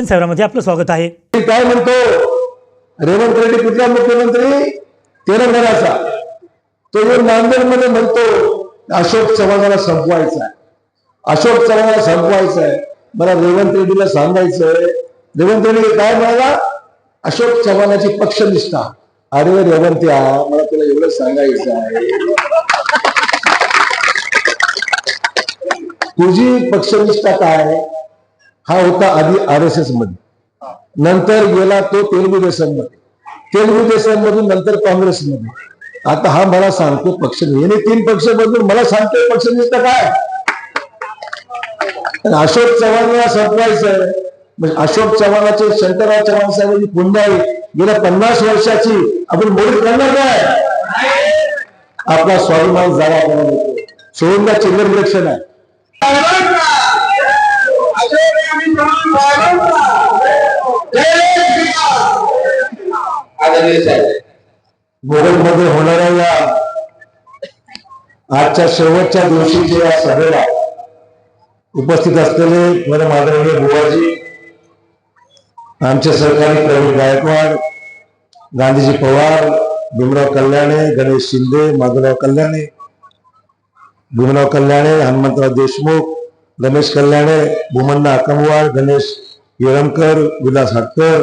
जनसेवरामध्ये आपलं स्वागत आहे. काय म्हणतो? रेवंत रेड्डी कुठला मुख्यमंत्री? तेलंगणाचा. तो जर नांदेडमध्ये म्हणतो अशोक चव्हाणाला संपवायचा अशोक चव्हाणाला संपवायचा आहे मला रेवंत रेड्डीला सांगायचंय. रेवंत रेड्डी काय म्हणाला? अशोक चव्हाणाची पक्षनिष्ठा. अरे रेवंत्या मला तुला एवढं सांगायचं आहे. तुझी पक्षनिष्ठा काय? हा होता आधी आर एस एसमध्ये. नंतर गेला तो तेलुगू देशांमध्ये. मध्ये तेलुगू मधून नंतर काँग्रेसमध्ये. आता हा मला सांगतो पक्ष याने तीन पक्ष बदलून मला सांगतो पक्ष पक्षनिष्ठा काय? अशोक चव्हाणला संपवायचं म्हणजे अशोक चव्हाणाचे शंकरराव चव्हाण साहेबांची पुण्याई गेल्या पन्नास वर्षाची. आपण मोडीत करणार काय? आपला स्वाभिमान जागा सोडून चिल्लर इलेक्शन आहे. मध्ये होणाऱ्या या आजच्या शेवटच्या दिवशीच्या या सभेला उपस्थित असलेले मला माधवडे बुवाजी आमचे सहकारी प्रवीण गायकवाड गांधीजी पवार भीमराव कल्याणे गणेश शिंदे माधवराव कल्याणे भीमराव कल्याणे हनुमंतराव देशमुख रमेश कल्याणे भूमन्ना अकमवार गणेश येळमकर विलास हटकर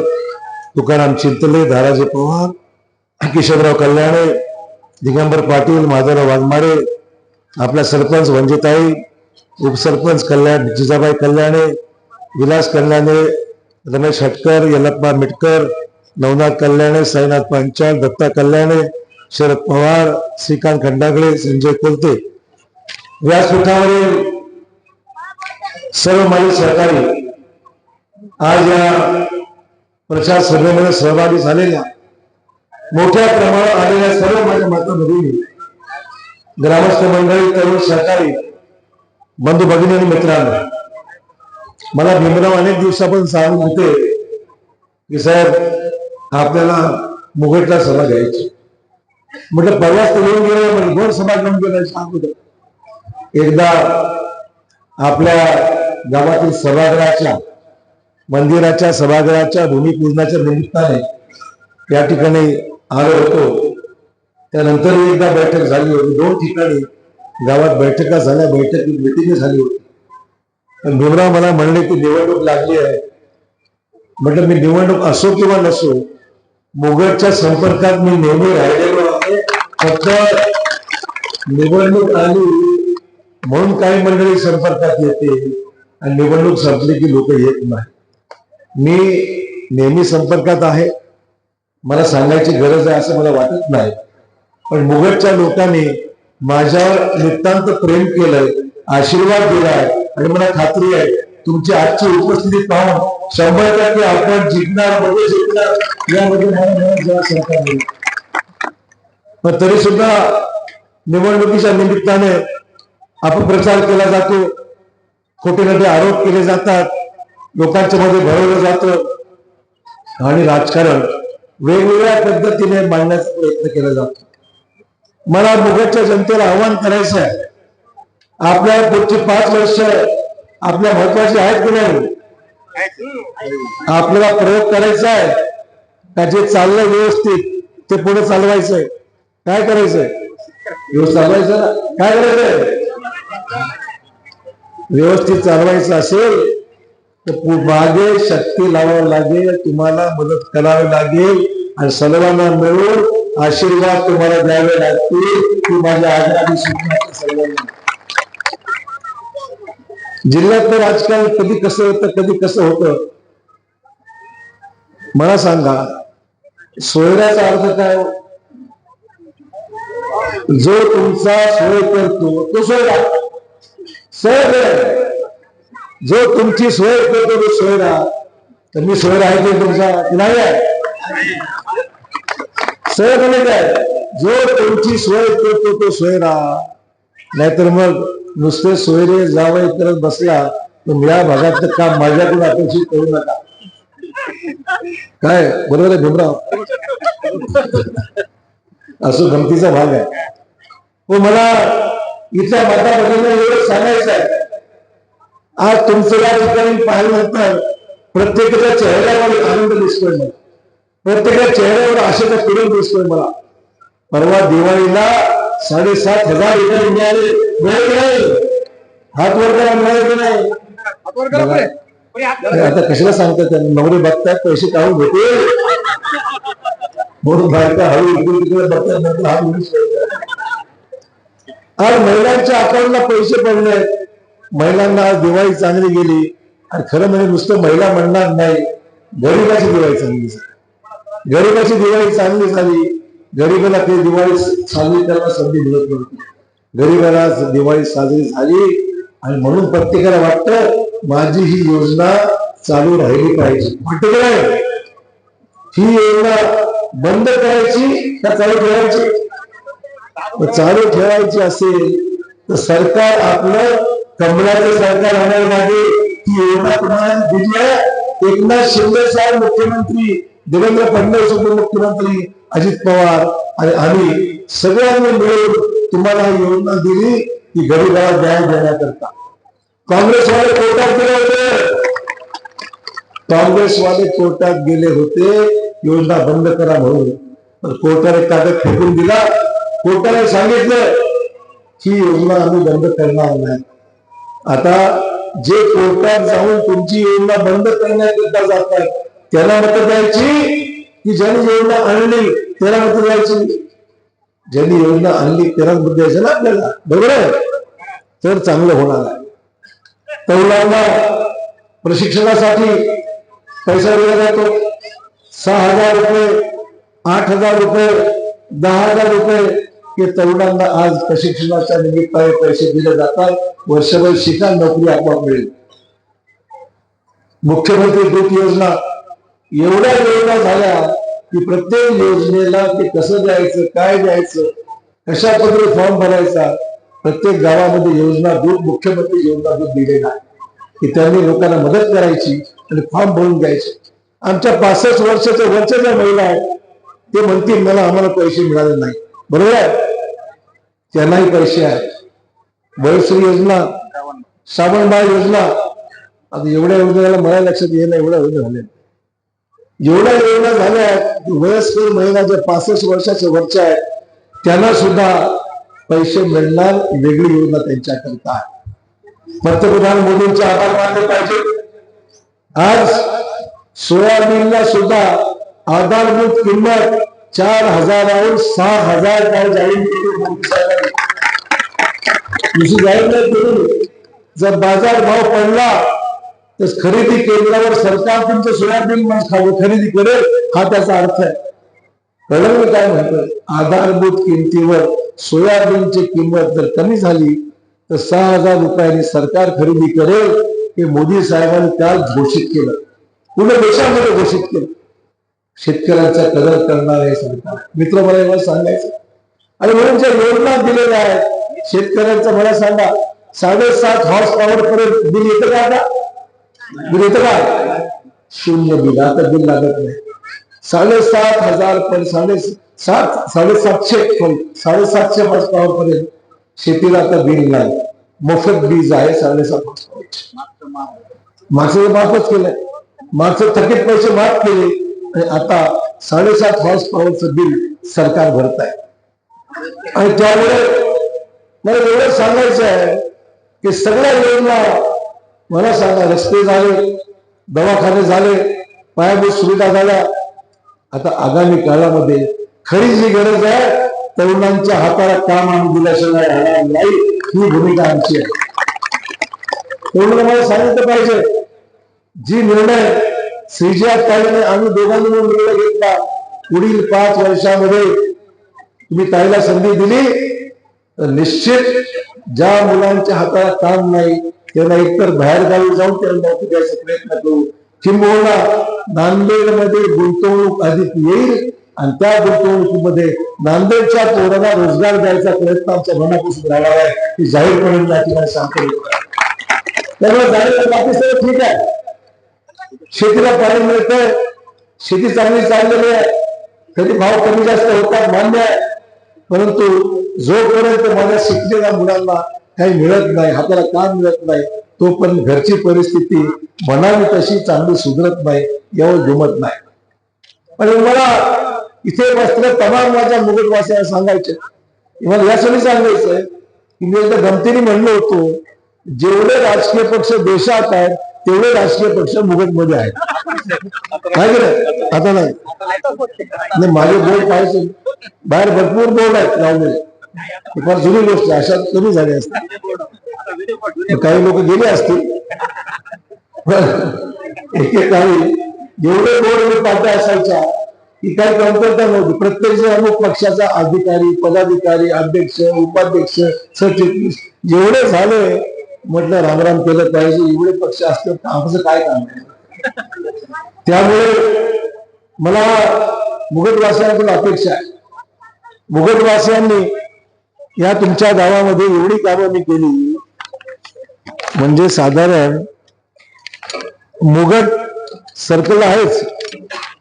तुकाराम चिंतले धाराजी पवार किशोरराव कल्याणे दिगंबर पाटील माधवराव वाघमारे आपला सरपंच वंजिताई उपसरपंच कल्याण जिजाबाई कल्याणे विलास कल्याणे रमेश हटकर यलप्पा मिटकर नवनाथ कल्याणे साईनाथ पांचाळ दत्ता कल्याणे शरद पवार श्रीकांत खंडागळे संजय कोलते. व्यासपीठावरील सर्व माझे सहकारी आज या प्रचार सभेमध्ये सहभागी झालेल्या मोठ्या प्रमाणात आलेल्या सर्व माझ्या माताभगिनी ग्रामस्थ मंडळी तरुण सहकारी बंधू भगिनी आणि मित्रांनो मला भीमराव अनेक दिवसापासून सांगत होते की साहेब आपल्याला मुघटला सभा घ्यायची. म्हटलं परवाच तर येऊन गेलं म्हणजे दोन सभा घेऊन गेला सांगत होतो. एकदा आपल्या गावातील सभागृहाच्या मंदिराच्या सभागृहाच्या भूमिपूजनाच्या निमित्ताने या ठिकाणी आलो होतो. त्यानंतर एकदा बैठक झाली होती. दोन ठिकाणी गावात बैठका झाल्या बैठकीत मिटिंग झाली होती. पण भीमराव मला म्हणले की निवडणूक लागली आहे. म्हटलं मी निवडणूक असो किंवा नसो मुगटच्या संपर्कात मी नेहमी राहिलेलो आहे. फक्त निवडणूक आली म्हणून काही मंडळी संपर्कात येते आणि निवडणूक संपली की लोक येत नाही. मी नेहमी संपर्कात आहे. मला सांगायची गरज आहे असं मला वाटत नाही. पण मुगटच्या लोकांनी माझ्यावर नितांत प्रेम केलंय आशीर्वाद दिलाय आणि मला खात्री आहे तुमची आजची उपस्थिती पाहून शंभर टक्के आपण जिंकणार म्हणजे जिंकणार यामध्ये मला पण तरी सुद्धा निवडणुकीच्या निमित्ताने अपप्रचार केला जातो. खोटे खोटे आरोप केले जातात लोकांच्या मध्ये भरवलं जातं. आणि राजकारण वेगवेगळ्या पद्धतीने मांडण्याचा प्रयत्न केला जातो. मला मुघटच्या जनतेला आव्हान करायचं आहे आपल्या पुढची पाच वर्ष आपल्या महत्वाची आहेत की नाही? आपल्याला प्रयोग करायचा आहे. का जे चाललंय व्यवस्थित ते पुढे चालवायचंय. काय करायचंय? व्यवस्थित चालवायचं ना? काय करायचंय? व्यवस्थित चालवायचं असेल तर मागे शक्ती लावावी लागेल तुम्हाला मदत करावी लागेल आणि सर्वांना मिळून आशीर्वाद तुम्हाला द्यावे लागतील की माझ्या आजारी सुटण्याच्या सर्वांना. तर राजकारणी कधी कसं होतं कधी कसं होतं? मला सांगा सोयऱ्याचा अर्थ काय हो? जो तुमचा सोय करतो तो सोयरा. सोय जो तुमची सोय करतो तो सोयरा. तर मी सोयरा आहे ते तुमचा? नाही आहे? सोय म्हणजे काय? जो तुमची सोय करतो तो सोयरा. नाहीतर मग नुसते सोयरे जावं करत बसला तर या भागातलं काम माझ्याकडून अपेक्षित करू नका. काय? बरोबर आहे भीमराव? असं गमतीचा भाग आहे. हो मला इथल्या माता भगिनींना एवढं सांगायचं आहे. आज तुमचं या ठिकाणी पाहिलं तर प्रत्येकाच्या चेहऱ्यावर आनंद दिसतोय मला. प्रत्येकाच्या चेहऱ्यावर आशेचा किरण दिसतोय मला. परवा दिवाळीला साडेसात हजार रुपये मिळाले. मिळाले नाही? हात वर करा मिळाले नाही? आता कशाला सांगतात त्यांनी? नवरे बघतात पैसे काढून घेते म्हणून बायका हळू इकडे तिकडे बघतात हात. आज महिलांच्या अकाउंटला पैसे पडले. महिलांना दिवाळी चांगली गेली. आणि खरं म्हणजे नुसतं महिला म्हणणार नाही. गरीबाची दिवाळी चांगली झाली. गरीबाची दिवाळी चांगली झाली. गरीबाला ते दिवाळी साजरी करायला संधी मिळत नव्हती. गरीबाला दिवाळी साजरी झाली. आणि म्हणून प्रत्येकाला वाटतं माझी ही योजना चालू राहिली पाहिजे. वाटतं नाही? ही योजना बंद करायची का चालू ठेवायची? चालू ठेवायची असेल तर सरकार आपलं कमलाचं सरकार होणार नाही ती योजना तुम्हाला दिली आहे? एकनाथ शिंदे साहेब मुख्यमंत्री देवेंद्र फडणवीस उपमुख्यमंत्री अजित पवार आणि आम्ही सगळ्यांनी मिळून तुम्हाला ही योजना दिली की गरीबाला न्याय देण्याकरता. काँग्रेसवाले कोर्टात गेले होते. काँग्रेसवाले कोर्टात गेले होते. योजना बंद करा म्हणून. तर कोर्टाने कागद फेकून दिला. कोर्टाला सांगितलं ही योजना आम्ही बंद करणार नाही. आता जे कोर्टात जाऊन तुमची योजना बंद करण्याकरिता जातात त्याला मत द्यायची की ज्यांनी योजना आणली त्याला मत द्यायची? ज्यांनी योजना आणली त्याला मत द्यायचं ना आपल्याला? बरोबर आहे? तर चांगलं होणार आहे. तरुणांना प्रशिक्षणासाठी पैसा दिला जातो. सहा हजार रुपये आठ हजार रुपये दहा हजार रुपये की तरुणांना आज प्रशिक्षणाच्या निमित्ताने पैसे दिले जातात वर्षभर शिका नोकरी आपोआप मिळेल. मुख्यमंत्री दूत योजना एवढ्या योजना झाल्या की प्रत्येक योजनेला ते कसं द्यायचं काय द्यायचं कशा पद्धतीने फॉर्म भरायचा प्रत्येक गावामध्ये योजना दूत मुख्यमंत्री योजना दूत दिलेला आहे. की त्यांनी लोकांना मदत करायची आणि फॉर्म भरून द्यायचे आमच्या पासष्ट वर्षाच्या वरच्या ज्या महिला आहेत ते म्हणतील मला आम्हाला पैसे मिळाले नाही बरोबर आहे? त्यांनाही पैसे आहेत. वयश्री योजना श्रावणबाळ योजना आता एवढ्या योजनेला मला लक्षात येईल एवढ्या योजना झाल्या. एवढ्या योजना झाल्या आहेत वयस्कर महिला ज्या पासष्ट वर्षाच्या वरच्या आहेत त्यांना सुद्धा पैसे मिळणार वेगळी योजना त्यांच्याकरता आहे. पंतप्रधान मोदींचे आभार मानले पाहिजे. आज सोयाबीनला सुद्धा आधारभूत किंमत चार हजारावर सहा हजार काय जाहीर दुसरी जाहीर नाही जर बाजार भाव पडला तर खरेदी केंद्रावर सरकार तुमचं सोयाबीन खरेदी करेल हा त्याचा अर्थ आहे. कळलं मी काय म्हणतोय? आधारभूत किमतीवर सोयाबीनची किंमत जर कमी झाली तर सहा हजार रुपयांनी सरकार खरेदी करेल हे मोदी साहेबांनी काल घोषित केलं. पूर्ण देशामध्ये घोषित केलं. शेतकऱ्यांचा कदर करणार आहे. सरकार मित्र मला एवढं सांगायचं आणि म्हणून ज्या योजना दिलेल्या आहेत शेतकऱ्यांचं मला सांगा. साडेसात हॉर्स पॉवर पर्यंत बिल येतं का आता? बिल येतं का? शून्य बिल. आता बिल लागत नाही. साडेसात हजार पण साडे सात साडेसातशे पण साडेसातशे हॉर्स पॉवर पर्यंत शेतीला आता बिल नाही. मोफत बीज आहे साडेसात हॉर्स पॉवर मागचं माफच केलंय. मागचं थकीत पैसे माफ केले. आणि आता साडेसात हॉर्स पॉवरचं बिल सरकार भरत आहे. आणि त्यामुळे मला एवढं सांगायचं आहे की सगळ्या योजना मला सांगा रस्ते झाले दवाखाने झाले पायाभूत सुविधा झाल्या. आता आगामी काळामध्ये खरी जी गरज आहे तरुणांच्या हाताला काम आणून दिल्याशिवाय राहणार नाही ही भूमिका आमची आहे. तरुणाला मला सांगितलं पाहिजे जी निर्णय श्रीजिया ताईने आम्ही दोघांनी मिळून निर्णय घेतला. पुढील पाच वर्षामध्ये तुम्ही ताईला संधी दिली. तर निश्चित ज्या मुलांच्या हाताला काम नाही त्यांना एकतर बाहेर गावी जाऊन त्यांना नोकरी द्यायचा प्रयत्न करू. किंबहुना नांदेडमध्ये गुंतवणूक अधिक येईल आणि त्या गुंतवणुकीमध्ये नांदेडच्या पोरांना रोजगार द्यायचा प्रयत्न आमच्या मनापासून राहणार आहे की जाहीरपणे या ठिकाणी सांगतो त्यामुळे जाहीर बाकी सगळं ठीक आहे. शेतीला पाणी मिळतंय शेती चांगली चाललेली आहे तरी भाव कमी जास्त होतात मान्य आहे. परंतु जोपर्यंत माझ्या शिकलेल्या मुलांना काही मिळत नाही हाताला काम मिळत नाही तो पण घरची परिस्थिती म्हणावी तशी चांगली सुधरत नाही एवढं जमत नाही. पण मला इथे बसले तमाम माझ्या मुगटवासिया सांगायचे मला यासाठी सांगायचंय की मी एकदा गमतीने म्हणलो होतो जेवढे राजकीय पक्ष देशात आहेत तेवढे राजकीय पक्ष मुगटमध्ये आहेत. काय केलं आता नाही. माझे बोर्ड पाहिजे बाहेर भरपूर बोर्ड आहेत लावलेले फार जुनी गोष्ट अशा कमी झाले असते काही लोक गेले असतील. पण एकेकाळी एवढे बोर्ड पार्ट्या असायच्या की काही कमतरता नव्हती. प्रत्येक जण अमुक पक्षाचा अधिकारी पदाधिकारी अध्यक्ष उपाध्यक्ष सचिव जेवढे झाले म्हटलं रामराम केलं पाहिजे. एवढे पक्ष असतात तर आमचं काय काम आहे? त्यामुळे मला मुघटवासियांकडून अपेक्षा आहे. मुघटवासियांनी या तुमच्या गावामध्ये एवढी कामं मी केली म्हणजे साधारण मुघट सर्कल आहेच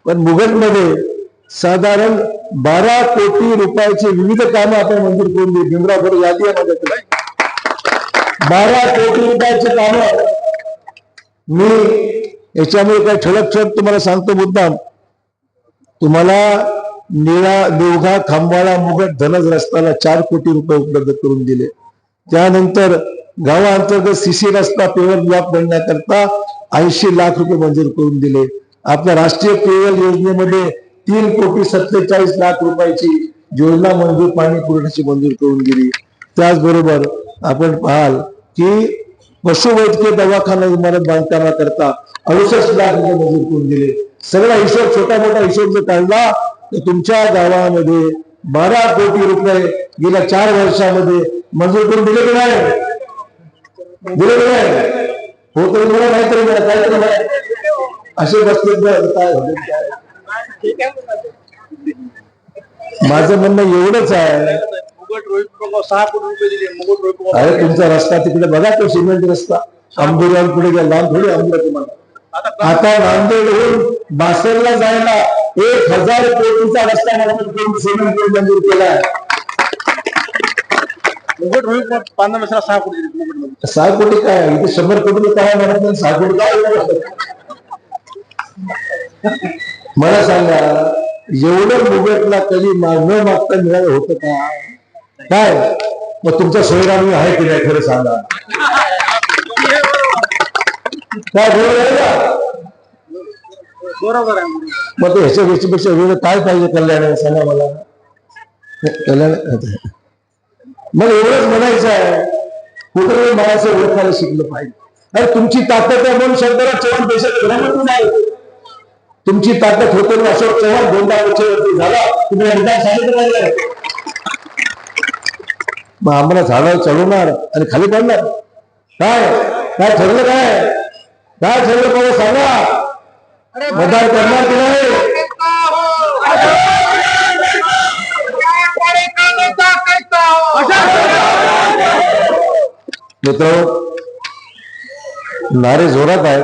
पण मुघटमध्ये साधारण बारा कोटी रुपयाची विविध कामं आपण मंजूर करून दिली. भीमराव यादी आहे माझ्याकडे. बारा कोटी रुपयाची कामं. मी याच्यामुळे काही ठळक ठळक तुम्हाला सांगतो मुद्दाम. तुम्हाला निळा देवघा खांबाळा मुगट धनज रस्त्याला चार कोटी रुपये उपलब्ध करून दिले. त्यानंतर गावाअंतर्गत सीसी रस्ता पेवर ब्लॉक बनण्याकरता ऐंशी लाख रुपये मंजूर करून दिले. आपल्या राष्ट्रीय पेयजल योजनेमध्ये तीन कोटी सत्तेचाळीस लाख रुपयाची योजना मंजूर पाणी पुरवठ्याची मंजूर करून दिली. त्याचबरोबर आपण पाहाल की पशुवैद्यकीय दवाखाना इमारत बांधकामाकरता अडुसष्ट लाख रुपये मंजूर करून दिले. सगळा हिशोब छोटा मोठा हिशोब जर काढला तर तुमच्या गावामध्ये बारा कोटी रुपये गेल्या चार वर्षामध्ये मंजूर करून दिले की नाही? दिले की नाही? हो तरी मला काहीतरी मिळालं काहीतरी. असे बसले काय काय माझं म्हणणं एवढंच आहे मुगट रोहित प्रभाव सहा कोटी रुपये दिले मुगट रोहित प्रभाव. अरे तुमचा रस्ता तिकडे बघा तो सिमेंट रस्ता. आंबेडकर पुढे गेला लांब थोडी आंबेडकर तुम्हाला. आता आता नांदेडहून बासरला जायला एक हजार कोटीचा रस्ता सिमेंट मंजूर रोहित पांढरा रस्त्याला सहा कोटी दिले सहा कोटी काय? इथे शंभर कोटी काय म्हणत नाही? सहा कोटी काय? मला सांगा एवढं मुगटला कधी न मागता मिळालं होतं का? काय? मग तुमचा सोयरामी आहे की नाही खरं सांगा. काय बरोबर आहे का? बरोबर आहे. मग ते ह्याच्या गोष्टीपेक्षा वेगळं काय पाहिजे कल्याण सांगा मला. कल्याण मग एवढंच म्हणायचं आहे कुठे मनाचं ओळखायला शिकलं पाहिजे. अरे तुमची ताकद आहे म्हणून शंकरराव चव्हाण देशात गृहमंत्री नाही तुमची ताकद होते अशोक चव्हाण दोनदा वर्षावरती झाला. तुम्ही एकदा सांगितलं? मग आम्हाला झाडावर चढवणार आणि खाली पडणार काय काय ठरलं काय काय ठरलं बाबा सांगा मतदान करणार की नाही मित्र नारे जोरात आहेत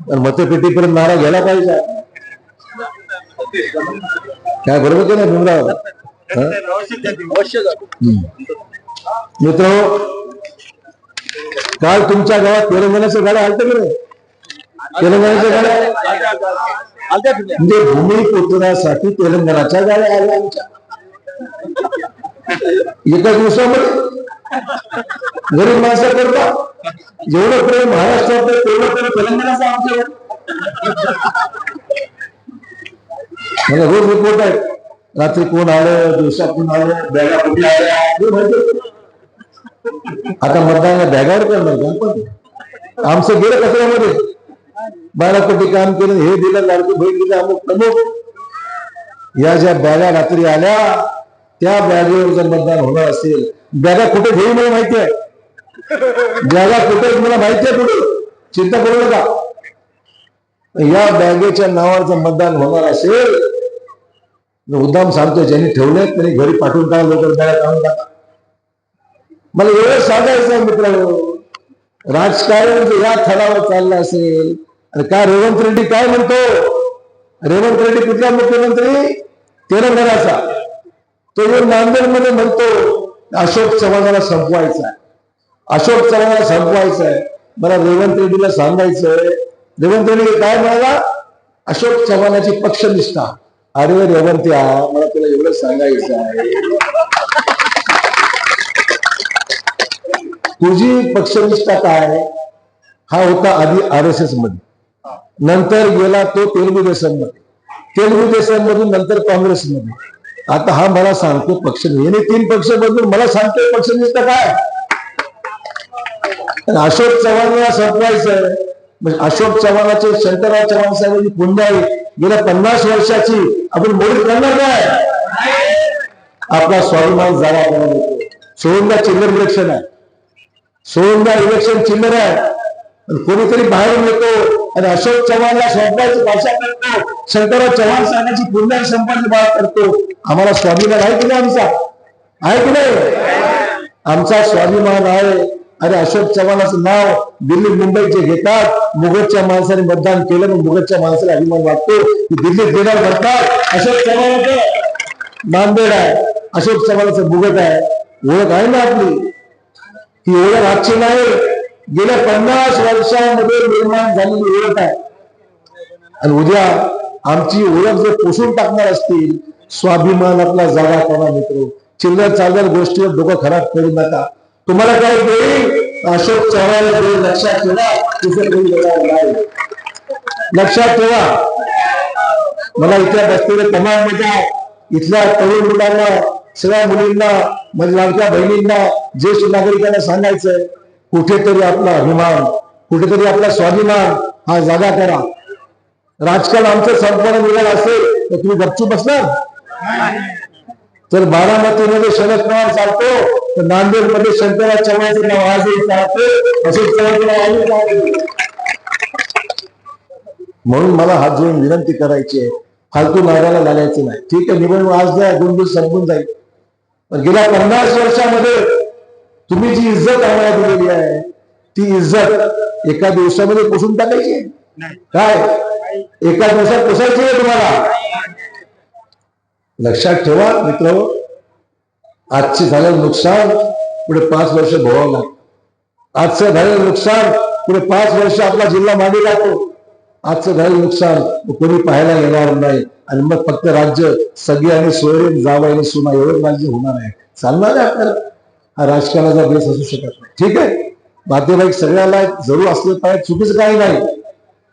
पण मतपेटीपर्यंत नारा घ्यायला पाहिजे काय बरोबर की नाही भीमराव हं? मित्र काल तुमच्या गावात तेलंगणाच्या गाड्या आलत्या की नाही? म्हणजे तेलंगणाच्या गाड्या म्हणजे भूमिपुत्रासाठी तेलंगणाच्या गाड्या आल्या आमच्या. एका दिवसामध्ये? गरीब माणसा करता जेवढं प्रेम महाराष्ट्रात तेवढं प्रेम तेलंगणाचं आमच्यावर? मला रोज रिपोर्ट आहे. रात्री कोण आलं दिवसा कोण आलं बॅगा कुठे आल्या? हे माहिती. आता मतदान बॅगावर करणार का आमचं गेलं कचऱ्यामध्ये. बारा कोटी काम केलं हे दिलं लाडकी बहीण दिलं अमुक प्रमुख या ज्या बॅगा रात्री आल्या त्या बॅगेवर जर मतदान होणार असेल बॅगा कुठे घेऊ मला माहिती आहे? बॅगा कुठे मला माहिती आहे कुठे? चिंता करू नका. या बॅगेच्या नावाचं मतदान होणार असेल मुद्दाम सांगतो ज्यांनी ठेवले त्यांनी घरी पाठवून टाका लवकर बॅगा आणून टाका. मला एवढं सांगायचं आहे मित्रांनो. राजकारण या थरावर चाललं असेल आणि काय रेवंत रेड्डी काय म्हणतो? रेवंत रेड्डी कुठला मुख्यमंत्री? तेलंगणाचा. तो येऊन नांदेडमध्ये म्हणतो अशोक चव्हाणाला संपवायचा आहे. अशोक चव्हाणाला संपवायचं आहे. मला रेवंत रेड्डीला सांगायचंय. रेवंत रेड्डी काय म्हणाला? अशोक चव्हाणाची पक्षनिष्ठा. अरे रेवंत्या मला तुला एवढं सांगायचं आहे. तुझी पक्षनिष्ठा काय हा होता आधी आर एस एसमध्ये. नंतर गेला तो तेलुगू देशांमध्ये. मध्ये तेलुगू देशांमधून मधून नंतर काँग्रेसमध्ये. आता हा मला सांगतो पक्ष. याने तीन पक्ष बदलून मला सांगतो पक्षनिष्ठा काय? अशोक चव्हाणला सरप्राईज आहे. म्हणजे अशोक चव्हाणाचे शंकरराव चव्हाण साहेबांची पुण्य आहे गेल्या पन्नास वर्षाची. आपण मोडी करणार काय? आपला स्वाभिमान जागा आपण येतो सोळंदा चिल्लर इलेक्शन आहे. सोळंदा इलेक्शन चिल्लर आहे कोणीतरी बाहेरून येतो आणि अशोक चव्हाणला स्वप्नाची भाषा करतो शंकरराव चव्हाण साहेबांची पुण्य संपन्न बाळ करतो. आम्हाला स्वाभिमान आहे की नाही आमचा? आहे की नाही? आमचा स्वाभिमान आहे. अरे अशोक चव्हाणाचं नाव दिल्ली मुंबईचे घेतात मुगतच्या माणसाने मतदान केलं मग मुगतच्या माणसाला अभिमान वाटतो. की दिल्लीत देणार म्हणतात. अशोक चव्हाणाचं नांदेड आहे. अशोक चव्हाणाचं मुगत आहे. ओळख आहे ना आपली? ती ओळख आजची नाही. गेल्या पन्नास वर्षामध्ये निर्माण झालेली ओळख आहे. आणि उद्या आमची ओळख जर पुसून टाकणार असतील स्वाभिमान आपला जागा करा मित्र चिल्लर चालदार गोष्टीवर डोकं खराब करू नका. तुम्हाला काय देईल अशोक चव्हाण देईल लक्षात ठेवा तिथे कोणी देणार नाही. लक्षात ठेवा. मला इथल्या बसलेल्या तमाम मजा इथल्या तरुण मुलांना सगळ्या मुलींना म्हणजे माझ्या लाडक्या बहिणींना ज्येष्ठ नागरिकांना सांगायचंय कुठेतरी आपला अभिमान कुठेतरी आपला स्वाभिमान हा जागा करा. राजकारण आमचं संपूर्ण निघालं असेल तर तुम्ही गपचूप बसणार? तर बारामतीमध्ये शरद पवार चालतो. तर नांदेडमध्ये शंकरराव चव्हाणचं नाव आजही चालतो अशोक चव्हाणचं नाव आजही चालतं. म्हणून मला हात जोडून विनंती करायची आहे. फालतू मार्गाला लागायचं नाही. ठीक आहे निवडणूक आज द्या दोन दिवस संपून जाईल. पण गेल्या पन्नास वर्षामध्ये तुम्ही जी इज्जत आम्हाला दिलेली आहे ती इज्जत एका दिवसामध्ये पुसून टाकायची आहे. काय? एका दिवसात पुसायची आहे तुम्हाला? लक्षात ठेवा मित्र आजचे झालेलं नुकसान पुढे पाच वर्ष भोगावं लागतं. आजचं झालेलं नुकसान पुढे पाच वर्ष आपला जिल्हा मागे लागतो आजचं झालेलं नुकसान कोणी पाहायला येणार नाही. आणि मग फक्त राज्य सगळी आणि सोयरे जावं आणि सुना एवढं राज्य होणार आहे. चालणार आहे आपल्याला. हा राजकारणाचा बेस असू शकत नाही. ठीक आहे? नातेवाईक सगळ्याला जरूर असले पाहिजे. चुकीचं काही नाही.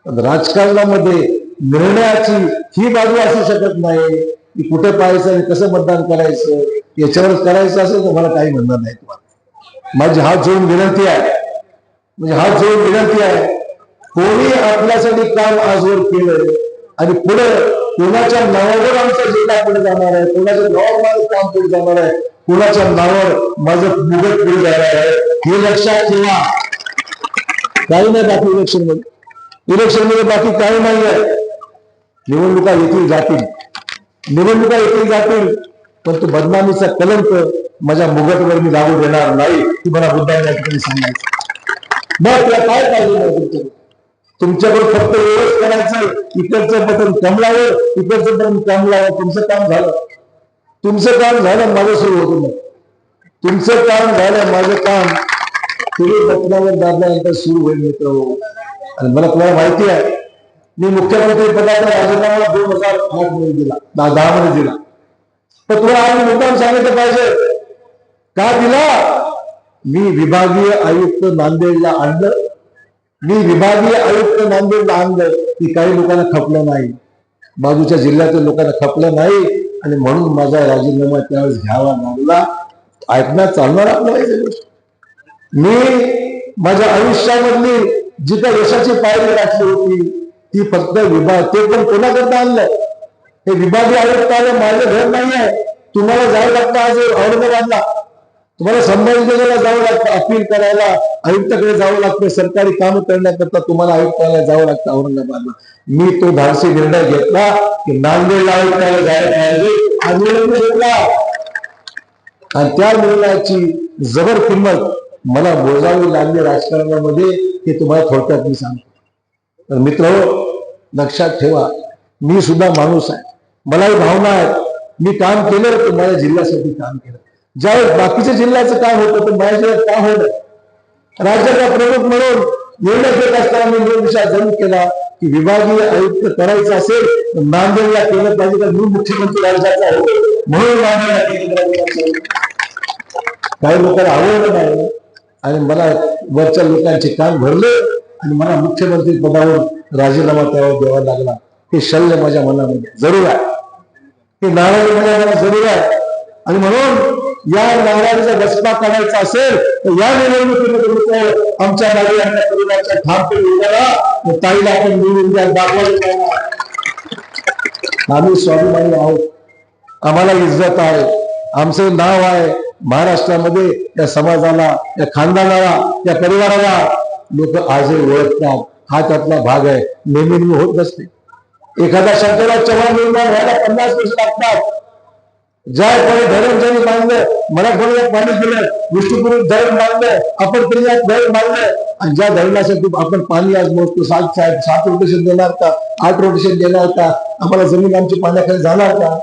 पण राजकारणामध्ये निर्णयाची ही बाजू असू शकत नाही. की कुठे पाहायचं आणि कसं मतदान करायचं याच्यावर करायचं असेल तर मला काही म्हणणार नाही तुम्हाला. माझी हात जोडून विनंती आहे. म्हणजे हात जोडून विनंती आहे. कोणी आपल्यासाठी काम आजवर केलं आणि पुढे कोणाच्या नावावर आमचा जिल्हा पुढे जाणार आहे कोणाच्या नावावर माझं काम पुढे जाणार आहे कोणाच्या नावावर माझं मुदत पुढे जाणार आहे हे लक्षात ठेवा. काही नाही बाकी इलेक्शनमध्ये. इलेक्शनमध्ये बाकी काही नाही आहे निवडणुका येतील जातील. निवडणुका येतील जातील पण तो बदनामीचा कलंक माझ्या मुगटवर मी लागू देणार नाही ती मला मुद्दा या ठिकाणी सांगायचं मग तुला काय पाहिजे तुमच्याकडे फक्त एवढंच करायचं इकडचं बटन कमलावर इकडचं बटन कमलावर. तुमचं काम झालं. तुमचं काम झालं माझं सुरू होतं मग. तुमचं काम झालं माझं काम. तुम्ही बटनावर दाबल्यानंतर सुरू होईल मित्र. आणि मला तुम्हाला माहिती आहे मी मुख्यमंत्री पदाचा राजीनामा दोन हजार आठमध्ये दिला. दहा मध्ये दिला. तर तुला आम्ही मुद्दाम सांगितलं पाहिजे. का दिला? मी विभागीय आयुक्त नांदेडला आणलं. मी विभागीय आयुक्त नांदेडला आणलं की काही लोकांना खपलं नाही. बाजूच्या जिल्ह्यातील लोकांना खपलं नाही आणि म्हणून माझा राजीनामा त्यावेळेस घ्यावा लागला. ऐकण्यात चालणार आपल्या मी माझ्या आयुष्यामधली जी काही यशाची पायरी गाठली होती ती फक्त विभाग ते पण कोणाकरता आणलंय? हे विभागीय आयुक्त आले माझं घर नाही आहे. तुम्हाला जावं लागतं आज औरंगाबादला तुम्हाला संभाजीनगरला जावं लागतं अपील करायला. आयुक्ताकडे जावं लागतं सरकारी काम करण्याकरता तुम्हाला आयुक्तालयाला जावं लागतं औरंगाबादला. मी तो धाडसी निर्णय घेतला की नांदेडला आयुक्ताला जायला पाहिजे घेतला आणि त्या निर्णयाची जबर किंमत मला मोजावी लागली राजकारणामध्ये हे तुम्हाला थोडक्यात मी सांगतो. तर मित्र लक्षात ठेवा मी सुद्धा माणूस आहे. मलाही भावना आहेत मी काम केलं तर माझ्या जिल्ह्यासाठी काम केलं. ज्यावेळेस बाकीच्या जिल्ह्याचं काम होतं तर माझ्या जिल्ह्यात काम होतं राज्याचा प्रमुख म्हणून निर्णय घेत असताना मी दोन जरूर केला की विभागीय आयुक्त करायचं असेल तर नांदेडला केलं पाहिजे तर मी मुख्यमंत्री राज्याचा आहे. म्हणून नांदेडला केलं काही लोकांना आवडलं नाही. आणि मला वरच्या लोकांचे काम भरले. आणि मला मुख्यमंत्री पदावर राजीनामा त्यावर द्यावा लागला. हे शल्य माझ्या मनामध्ये जरूर आहे. हे नाराजी माझ्या जरूर आहे. आणि म्हणून या नारायणचा बसपा काढायचा असेल तर या निवडणुकीमध्ये आमच्या मागे परिवाराच्या ठामपणे ताईला आपण निवडून द्या दाखवायला आम्ही स्वाभिमानी आहोत. आम्हाला इज्जत आहे. आमचं नाव आहे महाराष्ट्रामध्ये या समाजाला या खानदानाला या परिवाराला. लोक आजही ओळखतात. हा त्यातला भाग आहे. नेहमी नेहमी होत नसते एखादा शंकरराव चव्हाण निर्माण व्हायला पन्नास वर्ष लागतात. ज्यापणे धरण ज्यांनी बांधलं मराठवाड्यात पाणी दिलं विष्णुपुरी धरण बांधलं आपण प्रियात धरण बांधलं आणि ज्या धरणासाठी आपण पाणी आज मोजतो सात सात सात रोटेशन देणार का? आठ रोटेशन देणार का? आम्हाला जमीन आमची पाण्याखाली जाणार का?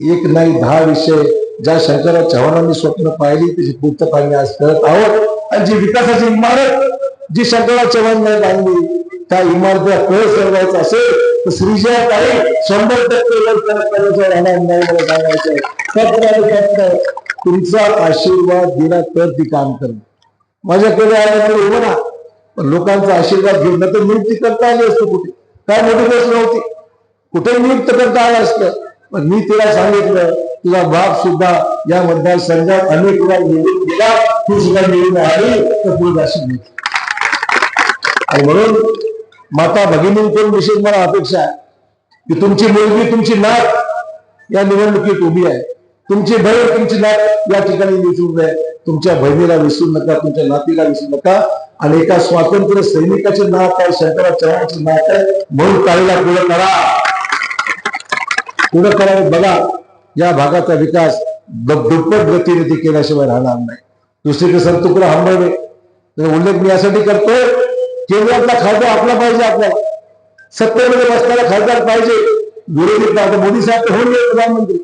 एक नाही दहा विषय. ज्या शंकरराव चव्हाणांनी स्वप्न पाहिली त्याची पूर्तता आम्ही आज करत आहोत. आणि जी विकासाची इमारत जी शंकरराव चव्हाणांनी बांधली त्या इमारतीला कळ सरवायचा असेल तर श्रीजया काही शंभर टक्के राहणार नाही मला सांगायचं फक्त आणि तुमचा आशीर्वाद दिला तर ती काम करेल. माझ्याकडे आल्यामुळे उभं ना पण लोकांचा आशीर्वाद घेऊन तर नियुक्ती करता आली असते कुठे? काय मोठी गोष्ट नव्हती. कुठे नियुक्त करता आलं असतं? पण मी तिला सांगितलं तुझा बाप सुद्धा या मतदारसंघात अनेक वेळा निवडून गेला. तू सुद्धा निवडून आली तर तू अशी आणि म्हणून माता भगिनींकडून विशेष मला अपेक्षा आहे की तुमची मुलगी तुमची नात या निवडणुकीत उभी आहे. तुमची बहीण तुमची नात या ठिकाणी विसरू नये तुमच्या बहिणीला विसरू नका तुमच्या नातीला विसरू नका. आणि एका स्वातंत्र्य सैनिकाचे नात आहे शंकरराव चव्हाणाचे नात आहे. म्हणून काळीला पुढे करा. पुढे करा बघा या भागाचा विकास दुप्पट गतीने केल्याशिवाय राहणार नाही. दुसरीकडे संतुकडे हंबवणे त्याचा उल्लेख मी यासाठी करतोय केंद्रातला खासदार आपला पाहिजे आपल्याला सत्तेमध्ये बसणारा खासदार पाहिजे. विरोधी आता मोदी साहेब होऊन गेले प्रधानमंत्री.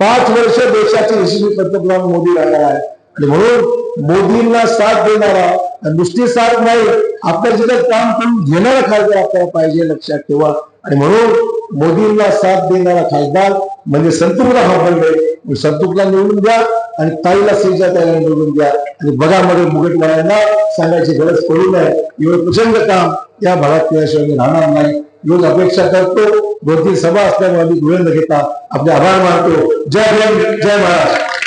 पाच वर्ष देशाचे यशस्वी पंतप्रधान मोदी राहणार आहे आणि म्हणून मोदींना साथ देणारा नुसती साथ नाही आपल्या जिल्ह्यात काम करून घेणारा खासदार आपल्याला पाहिजे लक्षात ठेवा. आणि म्हणून मोदींना साथ देणारा खासदार म्हणजे संतुकला हंबळले संतुकला निवडून द्या. आणि ताईला सीजा त्याला निवडून द्या. आणि बघामध्ये मुगटवाड्यांना सांगायची गरज पडू नये. एवढं प्रचंड काम या भागात केल्याशिवाय मी राहणार नाही. एवढी अपेक्षा करतो. दोन तीन सभा असल्यामुळे आम्ही वेळ घेता आपले आभार मानतो. जय भीम जय महाराष्ट्र.